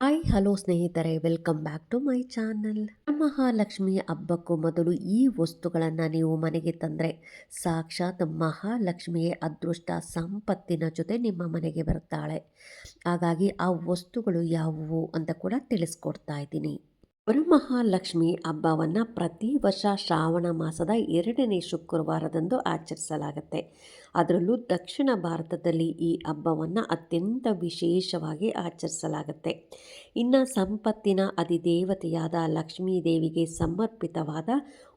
Hi hello ಸ್ನೇಹಿತರೆ welcome back to my channel Mahalakshmi ಹಬ್ಬಕ್ಕೂ ಮೊದಲು ಈ ವಸ್ತುಗಳನ್ನು ನೀವು ಮನೆಗೆ ತಂದರೆ ಸಾಕ್ಷಾತ್ ಮಹಾಲಕ್ಷ್ಮಿಯೇ ಅದೃಷ್ಟ ಸಂಪತ್ತಿನ ಜೊತೆ ನಿಮ್ಮ ಮನೆಗೆ ಬರ್ತಾಳೆ. ಹಾಗಾಗಿ ಆ ವಸ್ತುಗಳು ಯಾವುವು ಅಂತ ಕೂಡ ತಿಳಿಸ್ಕೊಡ್ತಾ ಇದ್ದೀನಿ. ವರಮಹಾಲಕ್ಷ್ಮಿ ಹಬ್ಬವನ್ನು ಪ್ರತಿ ವರ್ಷ ಶ್ರಾವಣ ಮಾಸದ ಎರಡನೇ ಶುಕ್ರವಾರದಂದು ಆಚರಿಸಲಾಗುತ್ತೆ. ಅದರಲ್ಲೂ ದಕ್ಷಿಣ ಭಾರತದಲ್ಲಿ ಈ ಹಬ್ಬವನ್ನು ಅತ್ಯಂತ ವಿಶೇಷವಾಗಿ ಆಚರಿಸಲಾಗುತ್ತೆ. ಇನ್ನು ಸಂಪತ್ತಿನ ಅಧಿದೇವತೆಯಾದ ಲಕ್ಷ್ಮೀ ದೇವಿಗೆ ಸಮರ್ಪಿತವಾದ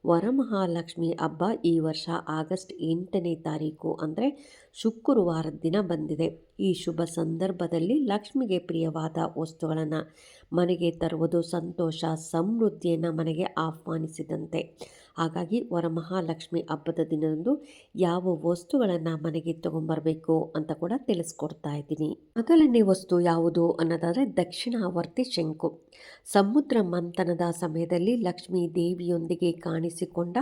ವರಮಹಾಲಕ್ಷ್ಮಿ ಹಬ್ಬ ಈ ವರ್ಷ ಆಗಸ್ಟ್ ಎಂಟನೇ ತಾರೀಕು ಅಂದರೆ ಶುಕ್ರವಾರದ ದಿನ ಬಂದಿದೆ. ಈ ಶುಭ ಸಂದರ್ಭದಲ್ಲಿ ಲಕ್ಷ್ಮಿಗೆ ಪ್ರಿಯವಾದ ವಸ್ತುಗಳನ್ನು ಮನೆಗೆ ತರುವುದು ಸಂತೋಷ, ಸಮೃದ್ಧಿಯನ್ನು ಮನೆಗೆ ಆಹ್ವಾನಿಸಿದಂತೆ. ಹಾಗಾಗಿ ವರಮಹಾಲಕ್ಷ್ಮಿ ಹಬ್ಬದ ದಿನದಂದು ಯಾವ ವಸ್ತುಗಳನ್ನು ಮನೆಗೆ ತಗೊಂಬರಬೇಕು ಅಂತ ಕೂಡ ತಿಳಿಸ್ಕೊಡ್ತಾ ಇದ್ದೀನಿ. ಮೊದಲನೇ ವಸ್ತು ಯಾವುದು ಅನ್ನೋದಾದರೆ ದಕ್ಷಿಣಾವರ್ತಿ ಶಂಕು. ಸಮುದ್ರ ಮಂಥನದ ಸಮಯದಲ್ಲಿ ಲಕ್ಷ್ಮೀ ದೇವಿಯೊಂದಿಗೆ ಕಾಣಿಸಿಕೊಂಡ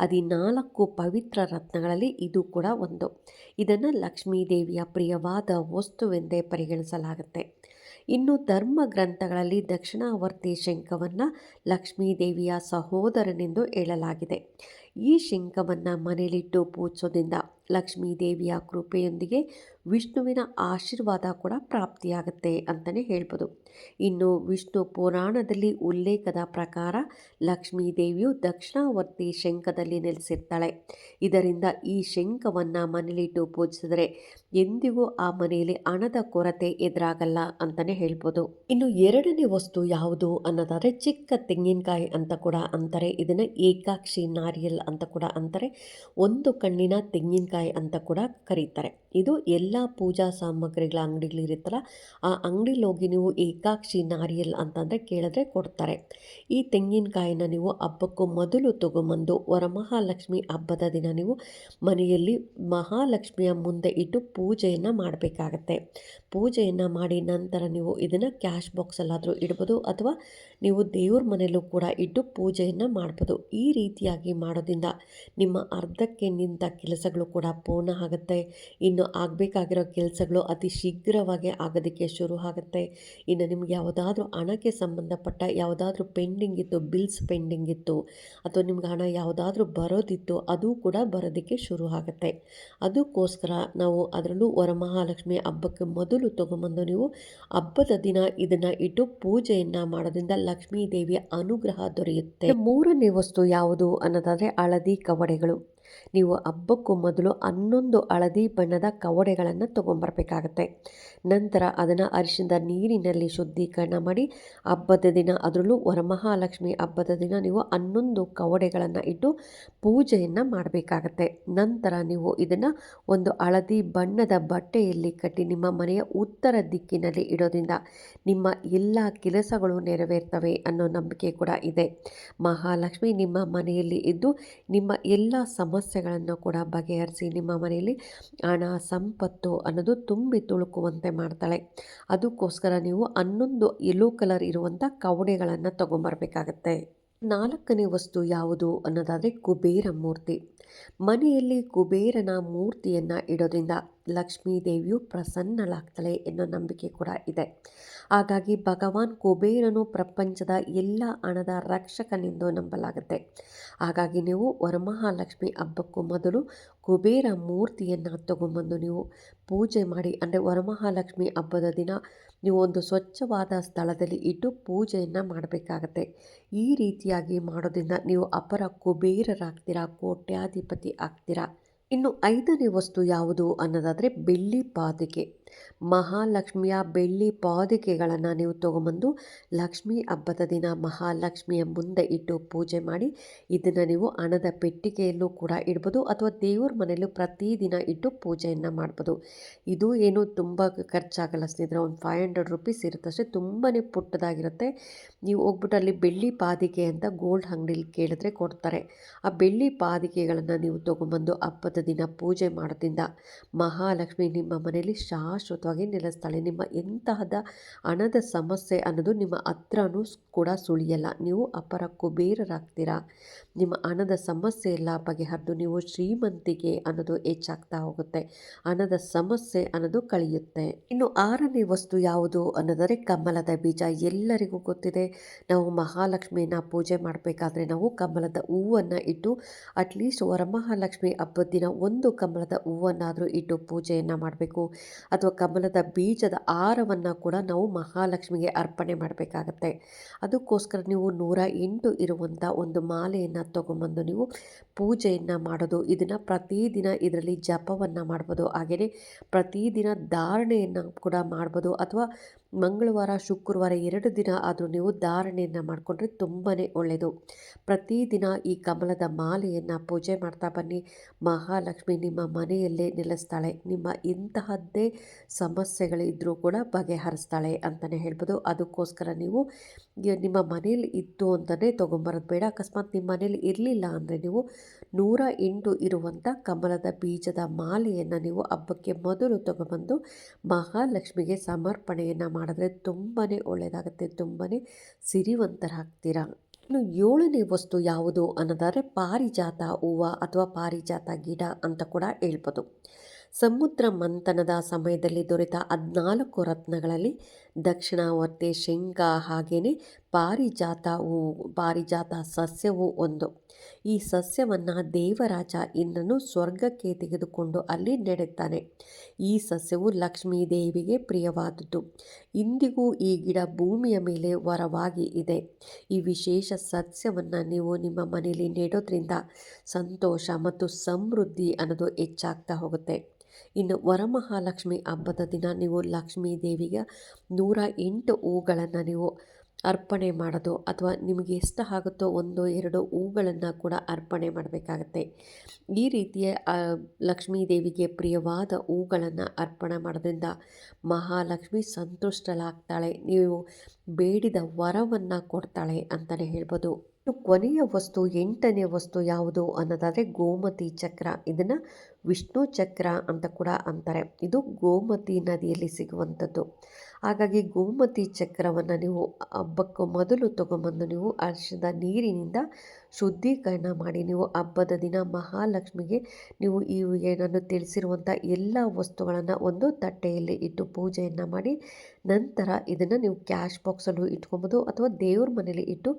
ಹದಿನಾಲ್ಕು ಪವಿತ್ರ ರತ್ನಗಳಲ್ಲಿ ಇದು ಕೂಡ ಒಂದು. ಇದನ್ನು ಲಕ್ಷ್ಮೀ ದೇವಿಯ ಪ್ರಿಯವಾದ ವಸ್ತುವೆಂದೇ ಪರಿಗಣಿಸಲಾಗುತ್ತೆ. ಇನ್ನು ಧರ್ಮ ಗ್ರಂಥಗಳಲ್ಲಿ ದಕ್ಷಿಣಾವರ್ತಿ ಶಂಖವನ್ನು ಲಕ್ಷ್ಮೀದೇವಿಯ ಸಹೋದರನೆಂದು ಹೇಳಲಾಗಿದೆ. ಈ ಶಂಖವನ್ನು ಮನೆಯಲ್ಲಿಟ್ಟು ಪೂಜಿಸೋದ್ರಿಂದ ಲಕ್ಷ್ಮೀ ದೇವಿಯ ಕೃಪೆಯೊಂದಿಗೆ ವಿಷ್ಣುವಿನ ಆಶೀರ್ವಾದ ಕೂಡ ಪ್ರಾಪ್ತಿಯಾಗುತ್ತೆ ಅಂತಲೇ ಹೇಳ್ಬೋದು. ಇನ್ನು ವಿಷ್ಣು ಪುರಾಣದಲ್ಲಿ ಉಲ್ಲೇಖದ ಪ್ರಕಾರ ಲಕ್ಷ್ಮೀ ದೇವಿಯು ದಕ್ಷಿಣಾವರ್ತಿ ಶಂಖದಲ್ಲಿ ನೆಲೆಸಿರ್ತಾಳೆ. ಇದರಿಂದ ಈ ಶಂಖವನ್ನು ಮನೆಯಲ್ಲಿಟ್ಟು ಪೂಜಿಸಿದರೆ ಎಂದಿಗೂ ಆ ಮನೆಯಲ್ಲಿ ಹಣದ ಕೊರತೆ ಎದುರಾಗಲ್ಲ ಅಂತಲೇ ಹೇಳ್ಬೋದು. ಇನ್ನು ಎರಡನೇ ವಸ್ತು ಯಾವುದು ಅನ್ನೋದಾದರೆ ಚಿಕ್ಕ ತೆಂಗಿನಕಾಯಿ ಅಂತ ಕೂಡ ಅಂತಾರೆ. ಇದನ್ನು ಏಕಾಕ್ಷಿ ನಾರಿಯಲ್ ಅಂತ ಕೂಡ ಅಂತಾರೆ. ಒಂದು ಕಣ್ಣಿನ ತೆಂಗಿನಕಾಯಿ ಅಂತ ಕೂಡ ಕರೀತಾರೆ. ಇದು ಎಲ್ಲ ಪೂಜಾ ಸಾಮಗ್ರಿಗಳ ಅಂಗಡಿಗಳಿರುತ್ತಲ್ಲ, ಆ ಅಂಗಡಿಲಿ ಹೋಗಿ ನೀವು ಏಕಾಕ್ಷಿ ನಾರಿಯಲ್ ಅಂತಂದರೆ ಕೇಳಿದ್ರೆ ಕೊಡ್ತಾರೆ. ಈ ತೆಂಗಿನಕಾಯಿನ ನೀವು ಹಬ್ಬಕ್ಕೂ ಮೊದಲು ತಗೊಂಬಂದು ವರಮಹಾಲಕ್ಷ್ಮಿ ಹಬ್ಬದ ದಿನ ನೀವು ಮನೆಯಲ್ಲಿ ಮಹಾಲಕ್ಷ್ಮಿಯ ಮುಂದೆ ಇಟ್ಟು ಪೂಜೆಯನ್ನು ಮಾಡಬೇಕಾಗತ್ತೆ. ಪೂಜೆಯನ್ನು ಮಾಡಿ ನಂತರ ನೀವು ಇದನ್ನು ಕ್ಯಾಶ್ ಬಾಕ್ಸಲ್ಲಾದರೂ ಇಡ್ಬೋದು ಅಥವಾ ನೀವು ದೇವ್ರ ಮನೆಯಲ್ಲೂ ಕೂಡ ಇಟ್ಟು ಪೂಜೆಯನ್ನು ಮಾಡ್ಬೋದು. ಈ ರೀತಿಯಾಗಿ ಮಾಡೋದ್ರಿಂದ ನಿಮ್ಮ ಅರ್ಧಕ್ಕೆ ನಿಂತ ಕೆಲಸಗಳು ಕೂಡ ಪೂರ್ಣ ಆಗುತ್ತೆ. ಇನ್ನು ಆಗಬೇಕಾಗಿರೋ ಕೆಲಸಗಳು ಅತಿ ಶೀಘ್ರವಾಗಿ ಆಗೋದಕ್ಕೆ ಶುರು ಆಗುತ್ತೆ. ಇನ್ನು ನಿಮ್ಗೆ ಯಾವುದಾದ್ರೂ ಹಣಕ್ಕೆ ಸಂಬಂಧಪಟ್ಟ ಯಾವುದಾದ್ರೂ ಪೆಂಡಿಂಗ್ ಇತ್ತು, ಬಿಲ್ಸ್ ಪೆಂಡಿಂಗ್ ಇತ್ತು, ಅಥವಾ ನಿಮ್ಗೆ ಹಣ ಯಾವುದಾದ್ರೂ ಬರೋದಿತ್ತು, ಅದು ಕೂಡ ಬರೋದಕ್ಕೆ ಶುರು ಆಗುತ್ತೆ. ಅದಕ್ಕೋಸ್ಕರ ನಾವು ಅದರಲ್ಲೂ ವರಮಹಾಲಕ್ಷ್ಮಿ ಹಬ್ಬಕ್ಕೆ ಮೊದಲು ತೊಗೊಂಬಂದು ನೀವು ಹಬ್ಬದ ದಿನ ಇದನ್ನು ಇಟ್ಟು ಪೂಜೆಯನ್ನು ಮಾಡೋದ್ರಿಂದ ಲಕ್ಷ್ಮೀ ದೇವಿಯ ಅನುಗ್ರಹ ದೊರೆಯುತ್ತೆ. ಮೂರನೇ ವಸ್ತು ಯಾವುದು ಅನ್ನೋದಾದರೆ ಹಳದಿ ಕವಡೆಗಳು. ನೀವು ಹಬ್ಬಕ್ಕೂ ಮೊದಲು ಹನ್ನೊಂದು ಹಳದಿ ಬಣ್ಣದ ಕವಡೆಗಳನ್ನು ತೊಗೊಂಬರ್ಬೇಕಾಗತ್ತೆ. ನಂತರ ಅದನ್ನು ಅರಿಶಿನದ ನೀರಿನಲ್ಲಿ ಶುದ್ಧೀಕರಣ ಮಾಡಿ ಹಬ್ಬದ ದಿನ ಅದರಲ್ಲೂ ವರಮಹಾಲಕ್ಷ್ಮಿ ಹಬ್ಬದ ದಿನ ನೀವು ಹನ್ನೊಂದು ಕವಡೆಗಳನ್ನು ಇಟ್ಟು ಪೂಜೆಯನ್ನು ಮಾಡಬೇಕಾಗತ್ತೆ. ನಂತರ ನೀವು ಇದನ್ನು ಒಂದು ಹಳದಿ ಬಣ್ಣದ ಬಟ್ಟೆಯಲ್ಲಿ ಕಟ್ಟಿ ನಿಮ್ಮ ಮನೆಯ ಉತ್ತರ ದಿಕ್ಕಿನಲ್ಲಿ ಇಡೋದ್ರಿಂದ ನಿಮ್ಮ ಎಲ್ಲ ಕೆಲಸಗಳು ನೆರವೇರ್ತವೆ ಅನ್ನೋ ನಂಬಿಕೆ ಕೂಡ ಇದೆ. ಮಹಾಲಕ್ಷ್ಮಿ ನಿಮ್ಮ ಮನೆಯಲ್ಲಿ ಇದ್ದು ನಿಮ್ಮ ಎಲ್ಲ ಸಮಸ್ಯೆಗಳನ್ನು ಕೂಡ ಬಗೆಹರಿಸಿ ನಿಮ್ಮ ಮನೆಯಲ್ಲಿ ಹಣ, ಸಂಪತ್ತು ಅನ್ನೋದು ತುಂಬಿ ತುಳುಕುವಂತೆ ಮಾಡ್ತಾಳೆ. ಅದಕ್ಕೋಸ್ಕರ ನೀವು ಹನ್ನೊಂದು ಯೆಲ್ಲೋ ಕಲರ್ ಇರುವಂಥ ಕವಡೆಗಳನ್ನು ತೊಗೊಂಬರ್ಬೇಕಾಗತ್ತೆ. ನಾಲ್ಕನೇ ವಸ್ತು ಯಾವುದು ಅನ್ನೋದಾದರೆ ಕುಬೇರ ಮೂರ್ತಿ. ಮನೆಯಲ್ಲಿ ಕುಬೇರನ ಮೂರ್ತಿಯನ್ನು ಇಡೋದ್ರಿಂದ ಲಕ್ಷ್ಮೀ ದೇವಿಯು ಪ್ರಸನ್ನಳಾಗ್ತಾಳೆ ಎನ್ನೋ ನಂಬಿಕೆ ಕೂಡ ಇದೆ. ಹಾಗಾಗಿ ಭಗವಾನ್ ಕುಬೇರನು ಪ್ರಪಂಚದ ಎಲ್ಲ ಹಣದ ರಕ್ಷಕನೆಂದು ನಂಬಲಾಗುತ್ತೆ. ಹಾಗಾಗಿ ನೀವು ವರಮಹಾಲಕ್ಷ್ಮಿ ಹಬ್ಬಕ್ಕೂ ಮೊದಲು ಕುಬೇರ ಮೂರ್ತಿಯನ್ನು ತಗೊಂಬಂದು ನೀವು ಪೂಜೆ ಮಾಡಿ, ಅಂದರೆ ವರಮಹಾಲಕ್ಷ್ಮಿ ಹಬ್ಬದ ದಿನ ನೀವು ಒಂದು ಸ್ವಚ್ಛವಾದ ಸ್ಥಳದಲ್ಲಿ ಇಟ್ಟು ಪೂಜೆಯನ್ನು ಮಾಡಬೇಕಾಗತ್ತೆ. ಈ ರೀತಿಯಾಗಿ ಮಾಡೋದ್ರಿಂದ ನೀವು ಅಪರ ಕುಬೇರರಾಗ್ತೀರಾ, ಕೋಟ್ಯಾಧಿಪತಿ ಆಗ್ತೀರಾ? ಇನ್ನು ಐದನೇ ವಸ್ತು ಯಾವುದು ಅನ್ನೋದಾದರೆ ಬೆಳ್ಳಿ ಪಾದಿಕೆ ಮಹಾಲಕ್ಷ್ಮಿಯ ಬೆಳ್ಳಿ ಪಾದಿಕೆಗಳನ್ನು ನೀವು ತೊಗೊಂಬಂದು ಲಕ್ಷ್ಮೀ ಹಬ್ಬದ ದಿನ ಮಹಾಲಕ್ಷ್ಮಿಯ ಮುಂದೆ ಇಟ್ಟು ಪೂಜೆ ಮಾಡಿ, ಇದನ್ನು ನೀವು ಹಣದ ಪೆಟ್ಟಿಗೆಯಲ್ಲೂ ಕೂಡ ಇಡ್ಬೋದು ಅಥವಾ ದೇವ್ರ ಮನೆಯಲ್ಲೂ ಪ್ರತಿದಿನ ಇಟ್ಟು ಪೂಜೆಯನ್ನು ಮಾಡ್ಬೋದು. ಇದು ಏನು ತುಂಬ ಖರ್ಚಾಗಲ್ಲ ಸ್ನೇಹಿತರೆ, ಒಂದು ಫೈವ್ ಹಂಡ್ರೆಡ್ ರುಪೀಸ್ ಇರುತ್ತೆ ಅಷ್ಟೇ ತುಂಬಾ ಪುಟ್ಟದಾಗಿರುತ್ತೆ. ನೀವು ಹೋಗ್ಬಿಟ್ಟು ಅಲ್ಲಿ ಬೆಳ್ಳಿ ಪಾದಿಕೆ ಅಂತ ಗೋಲ್ಡ್ ಅಂಗಡಿಲಿ ಕೇಳಿದ್ರೆ ಕೊಡ್ತಾರೆ. ಆ ಬೆಳ್ಳಿ ಪಾದಿಕೆಗಳನ್ನು ನೀವು ತೊಗೊಂಬಂದು ಹಬ್ಬದ ದಿನ ಪೂಜೆ ಮಾಡೋದ್ರಿಂದ ಮಹಾಲಕ್ಷ್ಮಿ ನಿಮ್ಮ ಮನೆಯಲ್ಲಿ ಶಾಶ್ವತ ಶಾಶ್ವತವಾಗಿ ನೆಲೆಸ್ತಾಳೆ. ನಿಮ್ಮ ಎಂತಹದ ಹಣದ ಸಮಸ್ಯೆ ಅನ್ನೋದು ನಿಮ್ಮ ಹತ್ರನೂ ಕೂಡ ಸುಳಿಯಲ್ಲ. ನೀವು ಅಪರ ಕುಬೇರರಾಗ್ತೀರಾ ನಿಮ್ಮ ಹಣದ ಸಮಸ್ಯೆ ಎಲ್ಲ ಬಗೆಹರಿದು ನೀವು ಶ್ರೀಮಂತಿಗೆ ಅನ್ನೋದು ಹೆಚ್ಚಾಗ್ತಾ ಹೋಗುತ್ತೆ. ಹಣದ ಸಮಸ್ಯೆ ಅನ್ನೋದು ಕಳೆಯುತ್ತೆ. ಇನ್ನು ಆರನೇ ವಸ್ತು ಯಾವುದು ಅನ್ನೋದರೆ ಕಮಲದ ಬೀಜ. ಎಲ್ಲರಿಗೂ ಗೊತ್ತಿದೆ, ನಾವು ಮಹಾಲಕ್ಷ್ಮಿಯನ್ನು ಪೂಜೆ ಮಾಡಬೇಕಾದ್ರೆ ನಾವು ಕಮಲದ ಹೂವನ್ನು ಇಟ್ಟು ಅಟ್ಲೀಸ್ಟ್ ವರಮಹಾಲಕ್ಷ್ಮಿ ಹಬ್ಬದ ದಿನ ಒಂದು ಕಮಲದ ಹೂವನ್ನಾದರೂ ಇಟ್ಟು ಪೂಜೆಯನ್ನು ಮಾಡಬೇಕು. ಅಥವಾ ಕಮಲದ ಬೀಜದ ಆಹಾರವನ್ನು ಕೂಡ ನಾವು ಮಹಾಲಕ್ಷ್ಮಿಗೆ ಅರ್ಪಣೆ ಮಾಡಬೇಕಾಗತ್ತೆ. ಅದಕ್ಕೋಸ್ಕರ ನೀವು ನೂರ ಎಂಟು ಇರುವಂಥ ಒಂದು ಮಾಲೆಯನ್ನು ತೊಗೊಂಬಂದು ನೀವು ಪೂಜೆಯನ್ನು ಮಾಡೋದು, ಇದನ್ನು ಪ್ರತಿದಿನ ಇದರಲ್ಲಿ ಜಪವನ್ನು ಮಾಡ್ಬೋದು. ಹಾಗೆಯೇ ಪ್ರತಿದಿನ ಧಾರಣೆಯನ್ನು ಕೂಡ ಮಾಡ್ಬೋದು. ಅಥವಾ ಮಂಗಳವಾರ, ಶುಕ್ರವಾರ ಎರಡು ದಿನ ಆದರೂ ನೀವು ಧಾರಣೆಯನ್ನು ಮಾಡಿಕೊಂಡ್ರೆ ತುಂಬಾ ಒಳ್ಳೆಯದು ಪ್ರತಿದಿನ ಈ ಕಮಲದ ಮಾಲೆಯನ್ನು ಪೂಜೆ ಮಾಡ್ತಾ ಬನ್ನಿ. ಮಹಾಲಕ್ಷ್ಮಿ ನಿಮ್ಮ ಮನೆಯಲ್ಲೇ ನೆಲೆಸ್ತಾಳೆ. ನಿಮ್ಮ ಇಂತಹದ್ದೇ ಸಮಸ್ಯೆಗಳಿದ್ದರೂ ಕೂಡ ಬಗೆಹರಿಸ್ತಾಳೆ ಅಂತಲೇ ಹೇಳ್ಬೋದು. ಅದಕ್ಕೋಸ್ಕರ ನೀವು ನಿಮ್ಮ ಮನೆಯಲ್ಲಿ ಇತ್ತು ಅಂತಲೇ ತೊಗೊಂಬರೋದು ಬೇಡ. ಅಕಸ್ಮಾತ್ ನಿಮ್ಮ ಮನೇಲಿ ಇರಲಿಲ್ಲ ಅಂದರೆ ನೀವು ನೂರ ಎಂಟು ಇರುವಂಥ ಕಮಲದ ಬೀಜದ ಮಾಲೆಯನ್ನು ನೀವು ಹಬ್ಬಕ್ಕೆ ಮೊದಲು ತಗೊಬಂದು ಮಹಾಲಕ್ಷ್ಮಿಗೆ ಸಮರ್ಪಣೆಯನ್ನು ಮಾಡಿದ್ರೆ ತುಂಬಾ ಒಳ್ಳೆಯದಾಗುತ್ತೆ ತುಂಬಾ ಸಿರಿವಂತರಾಗ್ತೀರಾ? ಇನ್ನು ಏಳನೇ ವಸ್ತು ಯಾವುದು ಅನ್ನೋದಾದರೆ ಪಾರಿಜಾತ ಹೂವು ಅಥವಾ ಪಾರಿಜಾತ ಗಿಡ ಅಂತ ಕೂಡ ಹೇಳ್ಬೋದು. ಸಮುದ್ರ ಮಂಥನದ ಸಮಯದಲ್ಲಿ ದೊರೆತ ಹದಿನಾಲ್ಕು ರತ್ನಗಳಲ್ಲಿ ದಕ್ಷಿಣಾವರ್ತಿ ಶೇಂಗಾ ಹಾಗೆಯೇ ಪಾರಿಜಾತ ಹೂವು ಪಾರಿಜಾತ ಸಸ್ಯವು ಒಂದು. ಈ ಸಸ್ಯವನ್ನು ದೇವರಾಜ ಇಂದ್ರನು ಸ್ವರ್ಗಕ್ಕೆ ತೆಗೆದುಕೊಂಡು ಅಲ್ಲಿ ನೆಡುತ್ತಾನೆ. ಈ ಸಸ್ಯವು ಲಕ್ಷ್ಮೀ ದೇವಿಗೆ ಪ್ರಿಯವಾದದ್ದು. ಇಂದಿಗೂ ಈ ಗಿಡ ಭೂಮಿಯ ಮೇಲೆ ವರವಾಗಿ ಇದೆ. ಈ ವಿಶೇಷ ಸಸ್ಯವನ್ನು ನೀವು ನಿಮ್ಮ ಮನೆಯಲ್ಲಿ ನೆಡೋದ್ರಿಂದ ಸಂತೋಷ ಮತ್ತು ಸಮೃದ್ಧಿ ಅನ್ನೋದು ಹೆಚ್ಚಾಗ್ತಾ ಹೋಗುತ್ತೆ. ಇನ್ನು ವರಮಹಾಲಕ್ಷ್ಮಿ ಹಬ್ಬದ ದಿನ ನೀವು ಲಕ್ಷ್ಮೀ ದೇವಿಗೆ ನೂರ ಎಂಟು ಹೂಗಳನ್ನು ನೀವು ಅರ್ಪಣೆ ಮಾಡೋದು ಅಥವಾ ನಿಮಗೆ ಎಷ್ಟು ಆಗುತ್ತೋ ಒಂದು ಎರಡು ಹೂಗಳನ್ನು ಕೂಡ ಅರ್ಪಣೆ ಮಾಡಬೇಕಾಗತ್ತೆ. ಈ ರೀತಿಯ ಲಕ್ಷ್ಮೀ ದೇವಿಗೆ ಪ್ರಿಯವಾದ ಹೂಗಳನ್ನು ಅರ್ಪಣೆ ಮಾಡೋದ್ರಿಂದ ಮಹಾಲಕ್ಷ್ಮಿ ಸಂತುಷ್ಟಳಾಗ್ತಾಳೆ. ನೀವು ಬೇಡಿದ ವರವನ್ನು ಕೊಡ್ತಾಳೆ ಅಂತಲೇ ಹೇಳ್ಬೋದು. ಕೊನೆಯ ವಸ್ತು, ಎಂಟನೇ ವಸ್ತು ಯಾವುದು ಅನ್ನೋದಾದರೆ ಗೋಮತಿ ಚಕ್ರ. ಇದನ್ನು ವಿಷ್ಣು ಚಕ್ರ ಅಂತ ಕೂಡ ಅಂತಾರೆ. ಇದು ಗೋಮತಿ ನದಿಯಲ್ಲಿ ಸಿಗುವಂಥದ್ದು. ಹಾಗಾಗಿ ಗೋಮತಿ ಚಕ್ರವನ್ನು ನೀವು ಹಬ್ಬಕ್ಕೂ ಮೊದಲು ತಗೊಂಬಂದು ನೀವು ಅರ್ಶದ ನೀರಿನಿಂದ ಶುದ್ಧೀಕರಣ ಮಾಡಿ ನೀವು ಹಬ್ಬದ ದಿನ ಮಹಾಲಕ್ಷ್ಮಿಗೆ ನೀವು ಈ ಏನನ್ನು ತಿಳಿಸಿರುವಂಥ ಎಲ್ಲ ವಸ್ತುಗಳನ್ನು ಒಂದು ತಟ್ಟೆಯಲ್ಲಿ ಇಟ್ಟು ಪೂಜೆಯನ್ನು ಮಾಡಿ ನಂತರ ಇದನ್ನು ನೀವು ಕ್ಯಾಶ್ ಬಾಕ್ಸಲ್ಲೂ ಇಟ್ಕೊಬೋದು ಅಥವಾ ದೇವ್ರ ಮನೇಲಿ ಇಟ್ಟು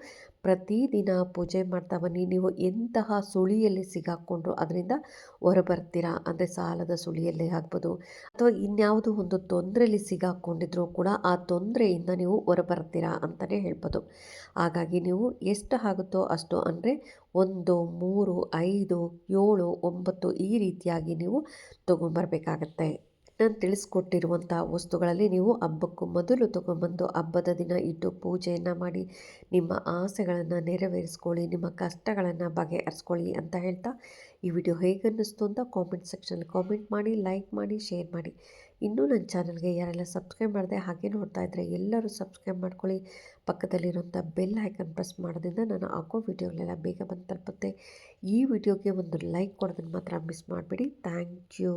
ಪ್ರತಿದಿನ ಪೂಜೆ ಮಾಡ್ತಾ ಬನ್ನಿ. ನೀವು ಎಂತಹ ಸುಳಿಯಲ್ಲಿ ಸಿಗಾಕ್ಕೊಂಡ್ರು ಅದರಿಂದ ಹೊರಬರ್ತೀರಾ? ಅಂದರೆ ಸಾಲದ ಸುಳಿಯಲ್ಲೇ ಆಗ್ಬೋದು. ಅಥವಾ ಇನ್ಯಾವುದೋ ಒಂದು ತೊಂದರೆಯಲ್ಲಿ ಸಿಗಾಕ್ಕೊಂಡಿದ್ರು ಕೂಡ ಆ ತೊಂದರೆಯಿಂದ ನೀವು ಹೊರಬರ್ತೀರಾ ಅಂತಲೇ ಹೇಳ್ಬೋದು. ಹಾಗಾಗಿ ನೀವು ಎಷ್ಟು ಆಗುತ್ತೋ ಅಷ್ಟು ಅಂದರೆ ಒಂದು ಮೂರು ಐದು ಏಳು ಒಂಬತ್ತು ಈ ರೀತಿಯಾಗಿ ನೀವು ತೊಗೊಂಬರ್ಬೇಕಾಗತ್ತೆ ನಾನು ತಿಳಿಸ್ಕೊಟ್ಟಿರುವಂಥ ವಸ್ತುಗಳಲ್ಲಿ ನೀವು ಹಬ್ಬಕ್ಕೂ ಮೊದಲು ತೊಗೊಂಬಂದು ಹಬ್ಬದ ದಿನ ಇಟ್ಟು ಪೂಜೆಯನ್ನು ಮಾಡಿ, ನಿಮ್ಮ ಆಸೆಗಳನ್ನು ನೆರವೇರಿಸ್ಕೊಳ್ಳಿ, ನಿಮ್ಮ ಕಷ್ಟಗಳನ್ನು ಬಗೆಹರಿಸ್ಕೊಳ್ಳಿ ಅಂತ ಹೇಳ್ತಾ ಈ ವಿಡಿಯೋ ಹೇಗೆ ಅನ್ನಿಸ್ತು ಅಂತ ಕಾಮೆಂಟ್ ಸೆಕ್ಷನಲ್ಲಿ ಕಾಮೆಂಟ್ ಮಾಡಿ ಲೈಕ್ ಮಾಡಿ ಶೇರ್ ಮಾಡಿ. ಇನ್ನೂ ನನ್ನ ಚಾನಲ್ಗೆ ಯಾರೆಲ್ಲ ಸಬ್ಸ್ಕ್ರೈಬ್ ಮಾಡಿದೆ ಹಾಗೆ ನೋಡ್ತಾ ಇದ್ದರೆ ಎಲ್ಲರೂ ಸಬ್ಸ್ಕ್ರೈಬ್ ಮಾಡ್ಕೊಳ್ಳಿ. ಪಕ್ಕದಲ್ಲಿರುವಂಥ ಬೆಲ್ ಐಕನ್ ಪ್ರೆಸ್ ಮಾಡೋದ್ರಿಂದ ನಾನು ಹಾಕೋ ವಿಡಿಯೋಗಳೆಲ್ಲ ಬೇಗ ಬಂದು ತಲುಪುತ್ತೆ. ಈ ವಿಡಿಯೋಗೆ ಒಂದು ಲೈಕ್ ಕೊಡೋದನ್ನು ಮಾತ್ರ ಮಿಸ್ ಮಾಡಬೇಡಿ. Thank you